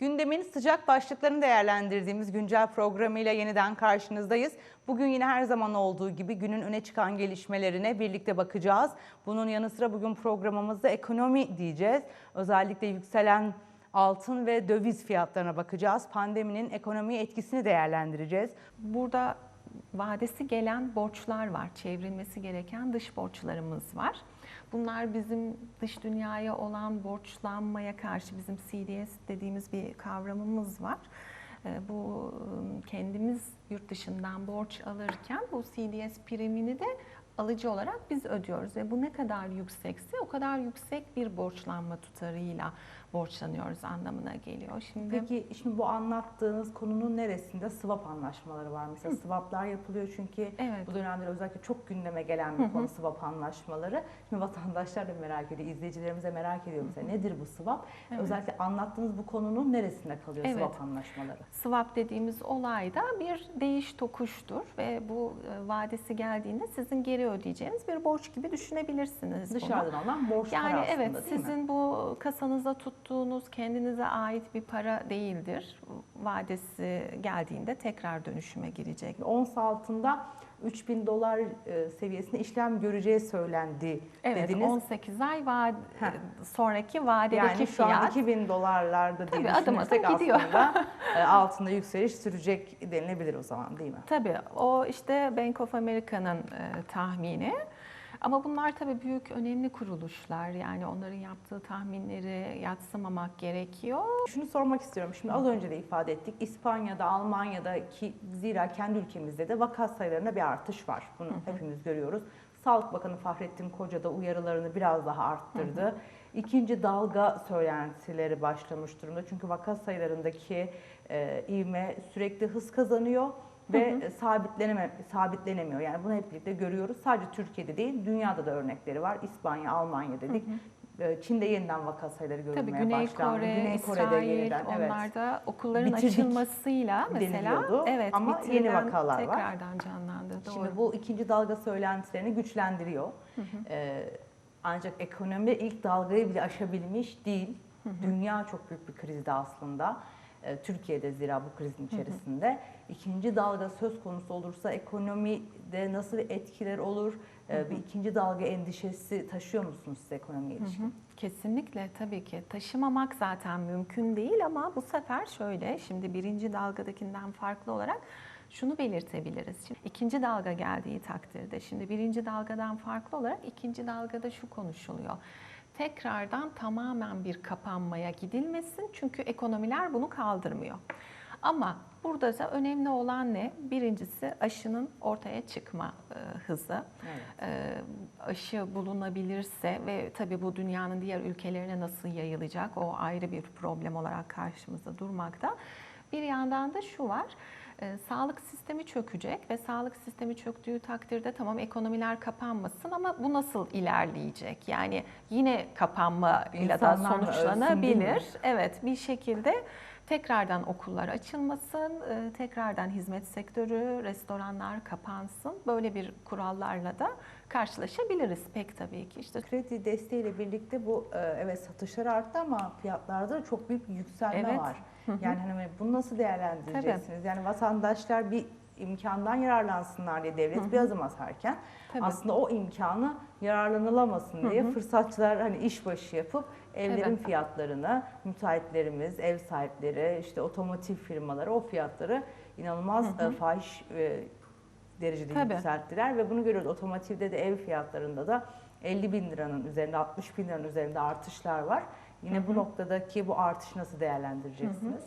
Gündemin sıcak başlıklarını değerlendirdiğimiz güncel programıyla yeniden karşınızdayız. Bugün yine her zaman olduğu gibi günün öne çıkan gelişmelerine birlikte bakacağız. Bunun yanı sıra bugün programımızda ekonomi diyeceğiz. Özellikle yükselen altın ve döviz fiyatlarına bakacağız. Pandeminin ekonomiye etkisini değerlendireceğiz. Burada vadesi gelen borçlar var. Çevrilmesi gereken dış borçlarımız var. Bunlar bizim dış dünyaya olan borçlanmaya karşı bizim CDS dediğimiz bir kavramımız var. Ee, Bu ıı, kendimiz yurt dışından borç alırken bu CDS primini de alıcı olarak biz ödüyoruz ve bu ne kadar yüksekse o kadar yüksek bir borçlanma tutarıyla borçlanıyoruz anlamına geliyor. Şimdi Peki şimdi bu anlattığınız konunun neresinde swap anlaşmaları var? Mesela swaplar yapılıyor çünkü Evet. bu dönemde özellikle çok gündeme gelen bir konu swap anlaşmaları. Şimdi vatandaşlar da merak ediyor, izleyicilerimiz de merak ediyor mesela nedir bu swap? Evet. Özellikle anlattığınız bu konunun neresinde kalıyor Evet. swap anlaşmaları? Swap dediğimiz olay da bir değiş tokuştur ve bu e, vadesi geldiğinde sizin geri ödeyeceğiniz bir borç gibi düşünebilirsiniz bunu. Dışarıdan alınan borçlar Yani aslında evet değil mi? sizin bu kasanıza tuttuğunuz kendinize ait bir para değildir. Vadesi geldiğinde tekrar dönüşüme girecek. Ons altında 3000 dolar e, seviyesinde işlem göreceği söylendi Evet dediniz. 18 ay vade, Heh. sonraki vadedeki Yani şu an fiyat 2000 dolarlarda diye Tabii adım adım gidiyor. aslında e, altında yükseliş sürecek denilebilir o zaman değil mi? Tabii o işte Bank of America'nın e, tahmini. Ama bunlar tabii büyük önemli kuruluşlar. Yani onların yaptığı tahminleri yatsımamak gerekiyor. Şunu sormak istiyorum. Şimdi az önce de ifade ettik. İspanya'da, Almanya'da ki zira kendi ülkemizde de vaka sayılarında bir artış var. Bunu hepimiz görüyoruz. Sağlık Bakanı Fahrettin Koca da uyarıları biraz daha arttırdı. İkinci dalga söylentileri başlamış durumda. Çünkü vaka sayılarındaki e, ivme sürekli hız kazanıyor ve sabitleneme, sabitlenemiyor. Yani bunu hep birlikte görüyoruz. Sadece Türkiye'de değil, dünyada da örnekleri var. İspanya, Almanya dedik. Çin'de yeniden vaka sayıları görülmeye Tabii Güney başlandı. Kore, Güney Kore'de İsrail yeniden, evet. onlar da okulların Bitirdik açılmasıyla mesela evet ama yeni vakalar var. tekrardan canlandı. Doğru. Şimdi bu ikinci dalga söylentilerini güçlendiriyor. Ee, ancak ekonomi ilk dalgayı bile aşabilmiş değil. Dünya çok büyük bir krizde aslında. Ee, Türkiye'de zira bu krizin içerisinde. İkinci dalga söz konusu olursa ekonomide nasıl etkiler olur? Ee, Bir ikinci dalga endişesi taşıyor musunuz siz ekonomiye ilişkin? Kesinlikle tabii ki. Taşımamak zaten mümkün değil ama bu sefer şöyle, şimdi birinci dalgadakinden farklı olarak şunu belirtebiliriz. Şimdi ikinci dalga geldiği takdirde, şimdi birinci dalgadan farklı olarak ikinci dalgada şu konuşuluyor. Tekrardan tamamen bir kapanmaya gidilmesin çünkü ekonomiler bunu kaldırmıyor. Ama burada da önemli olan ne? Birincisi aşının ortaya çıkma e, hızı. Evet. E, aşı bulunabilirse ve tabii bu dünyanın diğer ülkelerine nasıl yayılacak o ayrı bir problem olarak karşımızda durmakta. Bir yandan da şu var. E, sağlık sistemi çökecek ve sağlık sistemi çöktüğü takdirde tamam ekonomiler kapanmasın ama bu nasıl ilerleyecek? Yani yine kapanmayla da İnsanlar mı ölsün, sonuçlanabilir. Evet bir şekilde tekrardan okullar açılmasın, e, tekrardan hizmet sektörü, restoranlar kapansın. Böyle bir kurallarla da karşılaşabiliriz pek tabii ki. İşte Kredi desteğiyle birlikte bu e, evet satışlar arttı ama fiyatlarda da çok büyük bir yükselme Evet. var. Yani hani bunu nasıl değerlendireceksiniz? Yani vatandaşlar bir imkandan yararlansınlar diye devlet bir adım atarken Tabii. aslında o imkanı yararlanılamasın diye fırsatçılar hani işbaşı yapıp evlerin Evet. fiyatlarını müteahhitlerimiz, ev sahipleri, işte otomotiv firmaları o fiyatları inanılmaz e, fahiş e, derecede Tabii. yükselttiler ve bunu görüyoruz. Otomotivde de ev fiyatlarında da 50 bin liranın üzerinde 60 bin liranın üzerinde artışlar var. Yine bu noktadaki bu artışı nasıl değerlendireceksiniz?